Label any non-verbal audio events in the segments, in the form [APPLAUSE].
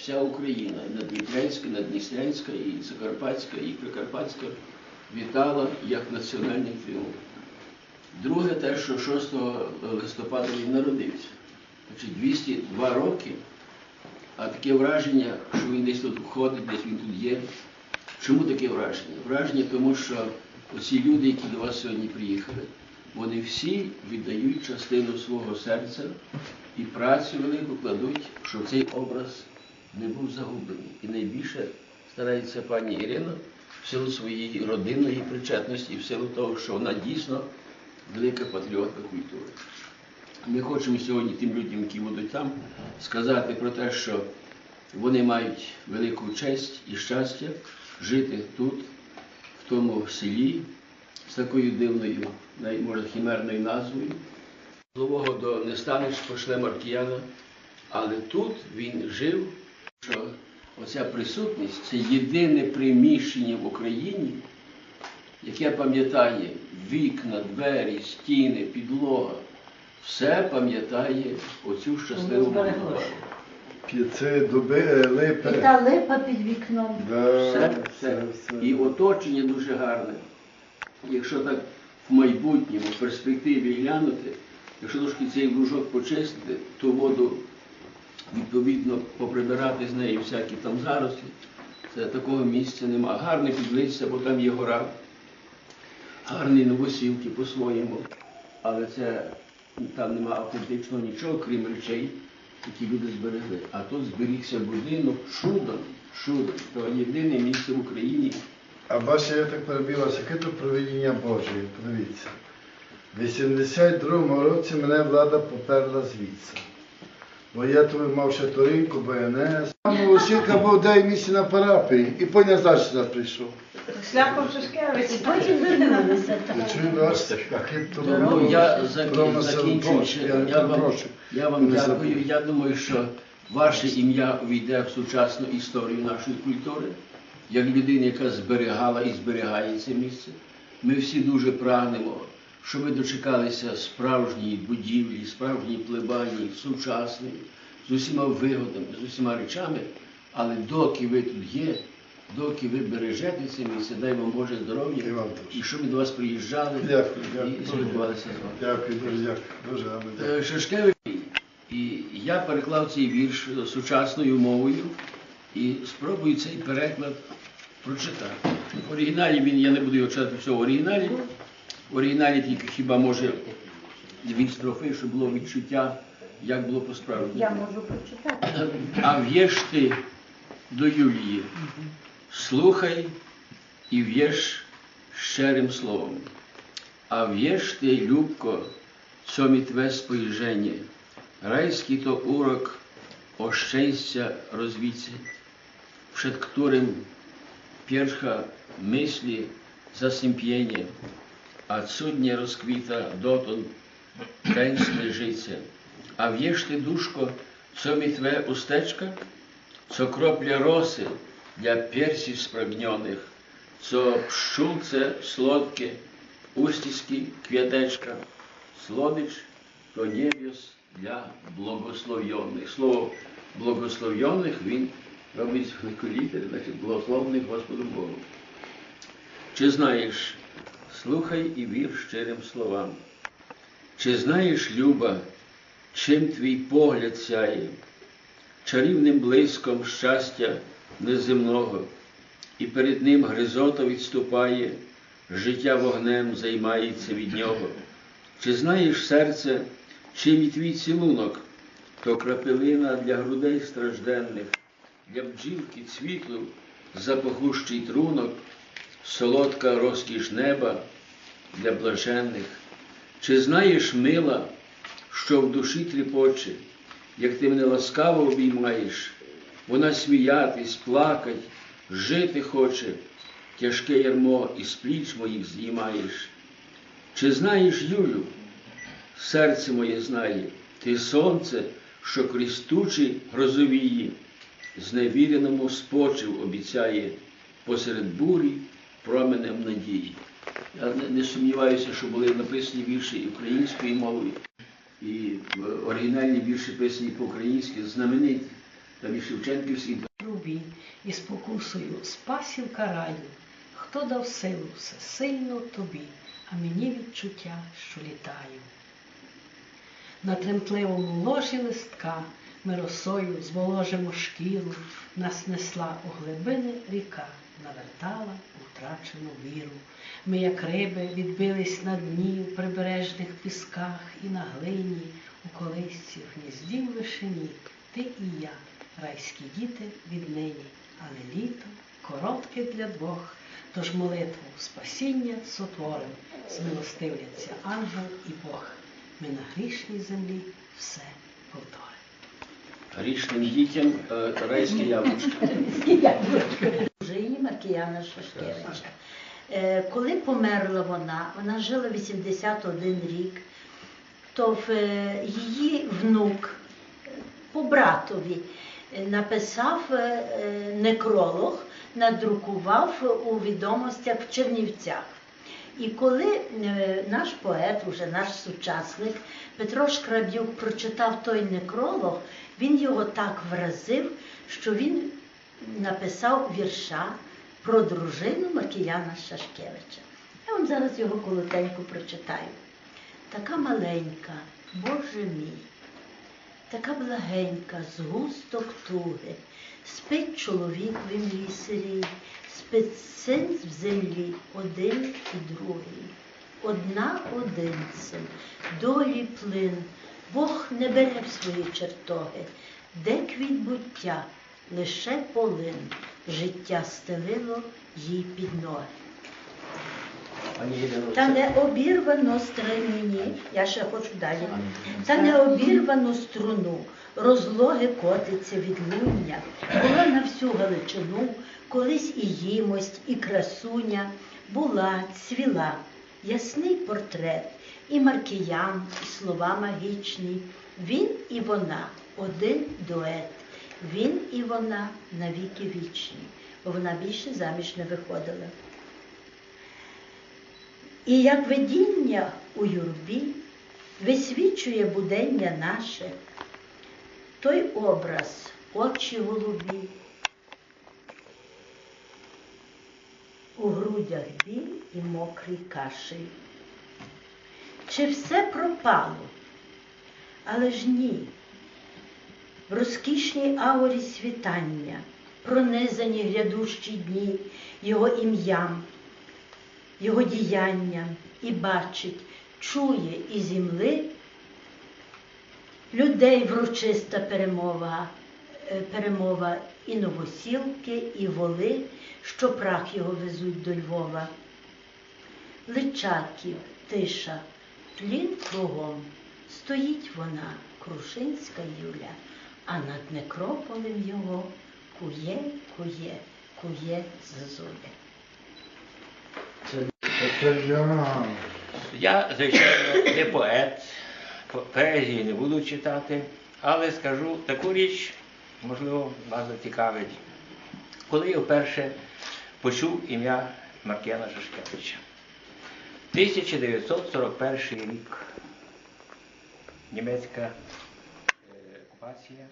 вся Україна, і Надніпрянська, і Надністрянська, і Закарпатська, і Прикарпатська вітала як національний тріумф. Друге, те, що 6 листопада він народився. Значить, 202 роки, а таке враження, що він десь тут ходить, десь він тут є. Чому таке враження? Враження тому, що оці люди, які до вас сьогодні приїхали, вони всі віддають частину свого серця і працю велику кладуть, щоб цей образ не був загублений. І найбільше старається пані Ірина в силу своєї родинної причетності в силу того, що вона дійсно велика патріотка культури. Ми хочемо сьогодні тим людям, які будуть там, сказати про те, що вони мають велику честь і щастя жити тут, в тому селі, з такою дивною, може хімерною назвою. Злового до не станеш пошле Маркіяна, але тут він жив, що оця присутність це єдине приміщення в Україні, яке пам'ятає вікна, двері, стіни, підлога. Все пам'ятає оцю щасливу збереглося. минулу. П'яци, дуби, е, І та липа під вікном. Да, Все, все. І оточення дуже гарне. Якщо так в майбутньому, в перспективі глянути, якщо трошки цей лужок почистити, то воду відповідно поприбирати з неї всякі там зарослі, це такого місця нема. Гарне підлиця, бо там є гора, гарні новосілки по-своєму, але це там нема автентичного нічого, крім речей, які люди зберегли. А тут зберігся будинок чудом, чудом. То єдине місце в Україні. А бачите, я так перебилася, яке то провидіння Боже, подивіться. В 82-му році мене влада поперла звідси. Бо я тут мав ще Торинку, БНС. Там Василька був 9 місяців на парапії і назад сюди прийшов. Шляпом Шишкевич. І потім вернулися. Я так. чую, бачите, яке то Ну, я за- Рома закінчуючи, Селбош, я вам, прошу. я вам Не дякую. забудь. Я думаю, що ваше ім'я увійде в сучасну історію нашої культури, як людина, яка зберігала і зберігає це місце. Ми всі дуже прагнемо, щоб ви дочекалися справжньої будівлі, справжньої плебанії, сучасної, з усіма вигодами, з усіма речами. Але доки ви тут є, доки ви бережете це місце, дай вам Боже здоров'я, І щоб ми до вас приїжджали Дякую, дякую. і спілкувалися з вами. Дякую, дуже дякую. Дуже дякую. Е, і я переклав цей вірш сучасною мовою і спробую цей переклад прочитати. В оригіналі він, я не буду його читати все в оригіналі. В оригіналі тільки хіба може дві строфи, щоб було відчуття, як було по-справжньому. Я можу прочитати. А в'єш ти до Юлії, слухай і в'єш щирим словом. А в'єш ти, любко, co mi twe spojrzenie, rajski to urok o szczęścia rozwicy, przed którym pierwsza cudnie rozkwita dotąd tęskne życie. A wiesz ty, duszko, co mi twe usteczka? Co kropля rosy dla piersi spragnionych, co pszczółce słodkie, uściski kwiateczka, słodycz to niebios dla błogosławionych. Слово благословенних він робить літери, значить благословених Господу Богу. Чи знаєш, слухай і вір щирим словам. Чи знаєш, Люба, чим твій погляд сяє, чарівним блиском щастя неземного, і перед ним гризота відступає, життя вогнем займається від нього. Чи знаєш серце, чим і твій цілунок, то крапелина для грудей стражденних, для бджілки цвіту запахущий трунок, солодка розкіш неба для блаженних. Чи знаєш, мила, що в душі тріпоче, як ти мене ласкаво обіймаєш, вона сміятись, плакать, жити хоче, тяжке ярмо із пліч моїх знімаєш. Чи знаєш, Юлю, серце моє знає, ти сонце, що крізь тучі грозовії, зневіреному спочив обіцяє посеред бурі променем надії. Я не, не сумніваюся, що були написані вірші і українською мовою, і е, оригінальні вірші писані по-українськи, знамениті. там і Шевченківський трубі і спокусою спасів караю, хто дав силу всесильно тобі, а мені відчуття, що літаю. На тремтливому ложі листка ми росою зволожимо шкіру, нас несла у глибини ріка, навертала утрачену віру. Ми, як риби, відбились на дні у прибережних пісках і на глині, у колисці в гнізді в вишині, ти і я, райські діти віднині, але літо коротке для двох, тож молитву спасіння сотворим, змилостивляться ангел і Бог. Ми на грішній землі все повторимо. Грішним дітям е, райське яблучко. Вже її Маркіяна. Е, Коли померла вона, вона жила 81 рік, то е, її внук по братові е, написав некролог, надрукував у відомостях в Чернівцях. І коли е, наш поет, уже наш сучасник Петро Шкраб'юк прочитав той некролог, він його так вразив, що він написав вірша про дружину Маркіяна Шашкевича. Я вам зараз його колотенько прочитаю. Така маленька, Боже мій, така благенька, згусток туги, спить чоловік в імлі сирій, син в землі один і другий. Одна один син, долі плин, Бог не бере в свої чертоги, де квіт буття, лише полин, життя стелило їй під ноги. Та не обірвано стремені, я ще хочу далі. Та не обірвану струну, розлоги котиться від луння, була на всю Галичину, колись і їмость, і красуня, була, цвіла, ясний портрет, і маркіян, і слова магічні. Він і вона один дует, він і вона навіки вічні, бо вона більше заміж не виходила. І як видіння у юрбі висвічує будення наше, той образ, очі голубі, у грудях біль і мокрий кашель. Чи все пропало? Але ж ні. В розкішній аурі світання, пронизані грядущі дні його ім'ям, його діянням і бачить, чує і земли людей врочиста перемова, е, перемова і новосілки, і воли, що прах його везуть до Львова. Личаків, тиша, тлін кругом, стоїть вона, Крушинська Юля, а над некрополем його кує, кує, кує зозуля. Я. Звичайно, не поет, поезії не буду читати, але скажу таку річ, можливо, вас зацікавить. Коли я вперше почув ім'я Маркіяна Шашкевича. 1941 рік. Німецька е, окупація.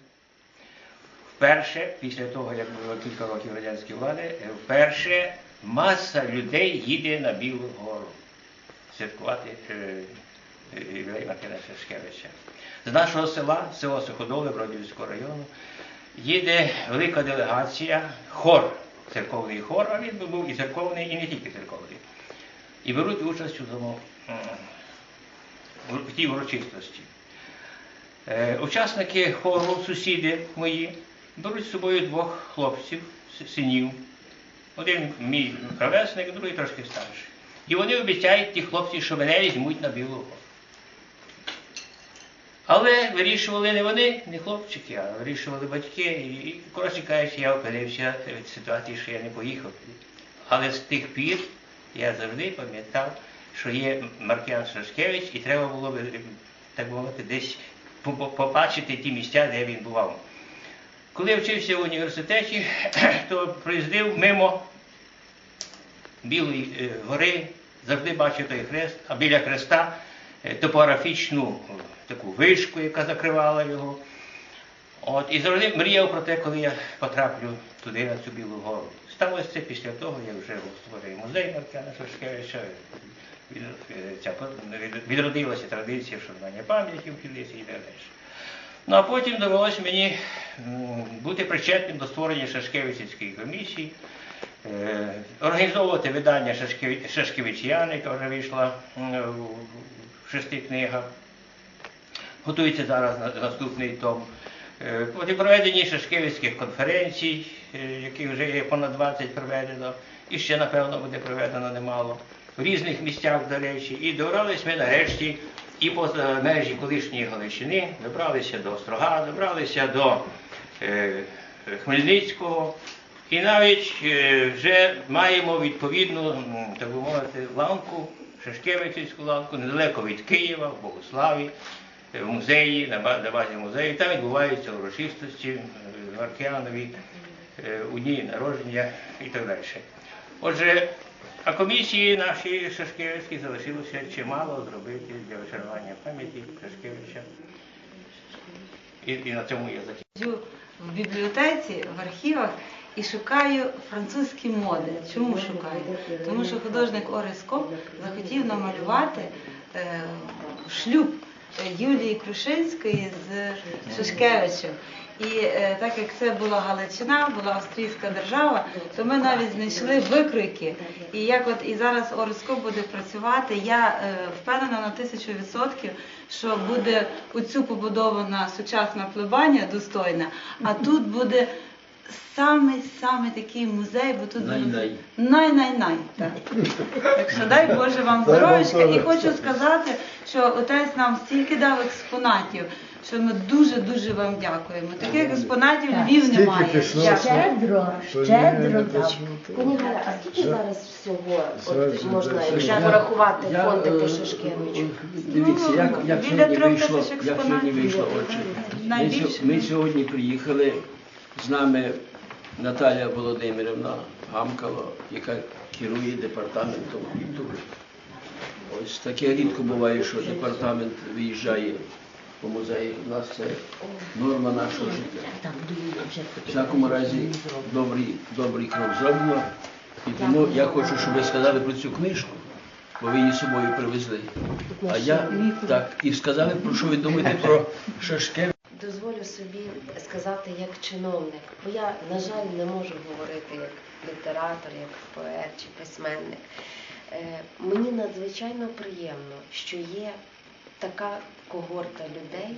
Вперше, після того, як було кілька років радянської влади, вперше маса людей їде на Білу гору святкувати е, е, ювілей Мартина Шашкевича. З нашого села, село Суходоле Бродівського району, їде велика делегація, хор, церковний хор, а він був і церковний, і не тільки церковний. І беруть участь у тому, в тій урочистості. Е, Учасники хору, сусіди мої, беруть з собою двох хлопців, синів. Один мій ровесник, другий трошки старший. І вони обіцяють ті хлопці, що мене візьмуть на білу гору. Але вирішували не вони, не хлопчики, а вирішували батьки. І, коротше кажучи, я опинився в ситуації, що я не поїхав. Але з тих пір я завжди пам'ятав, що є Маркіян Шашкевич, і треба було би, так мовити, десь по- по- побачити ті місця, де він бував. Коли я вчився в університеті, [CLEARS THROAT] то приїздив мимо Білої е, гори, завжди бачив той хрест, а біля хреста е, топографічну е, таку вишку, яка закривала його. От, і завжди мріяв про те, коли я потраплю туди, на цю Білу гору. Сталося це після того, як вже створив музей Маркіана Шашкевича. Відродилася традиція вшанування пам'яті в Кілісі і далі. Ну а потім довелося мені бути причетним до створення Шашкевичівської комісії, організовувати видання «Шашкеві- яка вже вийшла в шести книгах. Готується зараз наступний том. Е, Потім проведені шашкевицьких конференцій, е, які вже є понад 20 проведено, і ще, напевно, буде проведено немало. В різних місцях, до речі, і добрались ми нарешті і поза межі колишньої Галичини, добралися до Острога, добралися до е, Хмельницького, і навіть е, вже маємо відповідну, так би мовити, ланку, Шашкевичівську ланку, недалеко від Києва, в Богославі, е, в музеї, на ба- на базі музею. Там відбуваються урочистості Маркіанові, е, у дні народження і так далі. Отже, а комісії наші Шашкевичські залишилося чимало зробити для вшанування пам'яті Шашкевича. І, і на цьому я закінчую. В бібліотеці, в архівах і шукаю французькі моди. Чому шукаю? Тому що художник Орес Коп захотів намалювати е, шлюб Юлії Крушинської з Шишкевичем. І е, так як це була Галичина, була австрійська держава, то ми навіть знайшли викройки. І як от і зараз Ороско буде працювати, я е, впевнена на тисячу відсотків, що буде оцю побудована сучасна плебанія достойна, а тут буде самий такий музей, бо тут Най-най. най-най-най. Так. так що дай Боже вам здоров'ячка. І хочу сказати, що отець нам стільки дав експонатів, що ми дуже-дуже вам дякуємо. Таких експонатів Львів немає. Щедро, щедро дав. Пані Галя, а скільки зараз всього от, можна, якщо порахувати фонди е, по Шашкевичу? Дивіться, як, як Біля сьогодні трьох вийшло, тисяч як сьогодні експонатів. вийшло отже. Ми, Найбільше. ми сьогодні приїхали з нами Наталія Володимирівна Гамкало, яка керує департаментом культури. Ось таке рідко буває, що департамент виїжджає по музею. У нас це норма нашого життя. В всякому разі, добрий, добрий крок зроблено. І тому я хочу, щоб ви сказали про цю книжку, бо ви її собою привезли. А я так, і сказали, про що ви про Шашкевича. Собі сказати як чиновник, бо я, на жаль, не можу говорити як літератор, як поет чи письменник. Е, Мені надзвичайно приємно, що є така когорта людей,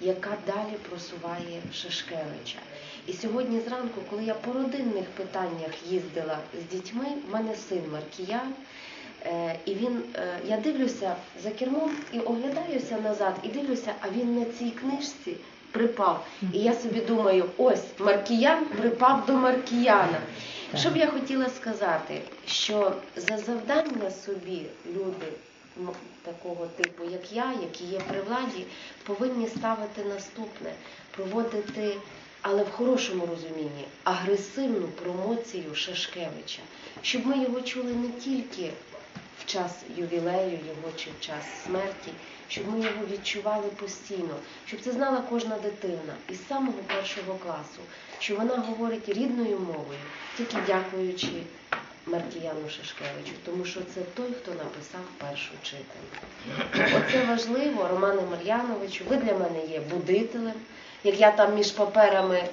яка далі просуває Шашкевича. І сьогодні зранку, коли я по родинних питаннях їздила з дітьми, в мене син Маркіян, Е, І він, е, я дивлюся за кермом і оглядаюся назад, і дивлюся, а він на цій книжці припав. І я собі думаю, ось Маркіян припав до Маркіяна. Що б я хотіла сказати, що за завдання собі люди такого типу, як я, які є при владі, повинні ставити наступне, проводити, але в хорошому розумінні, агресивну промоцію Шашкевича, щоб ми його чули не тільки в час ювілею його чи в час смерті, щоб ми його відчували постійно, щоб це знала кожна дитина із самого першого класу, що вона говорить рідною мовою, тільки дякуючи Мартіяну Шашкевичу, тому що це той, хто написав першу читанку. Оце важливо, Романе Мар'яновичу, ви для мене є будителем. Як я там між паперами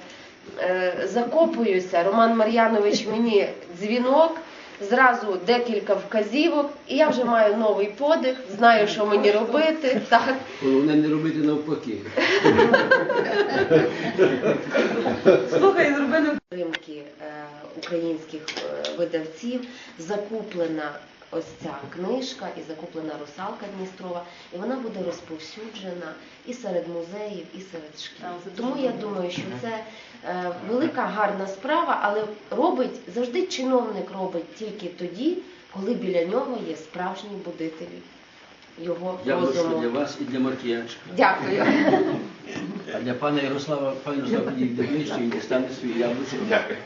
е, закопуюся, Роман Мар'янович мені дзвінок, зразу декілька вказівок, і я вже маю новий подих, знаю, що мені робити. Так. Головне не робити навпаки. Слухай, зроби не підтримки е, українських е, видавців закуплена ось ця книжка і закуплена русалка Дністрова, і вона буде розповсюджена і серед музеїв, і серед шкіл. Тому я думаю, що це е, велика гарна справа, але робить завжди чиновник робить тільки тоді, коли біля нього є справжні будителі його я Яблучко для вас і для Маркіянчика. Дякую. А для пана Ярослава, пан Ярослав підійде ближче і дістане свій яблучко. Дякую.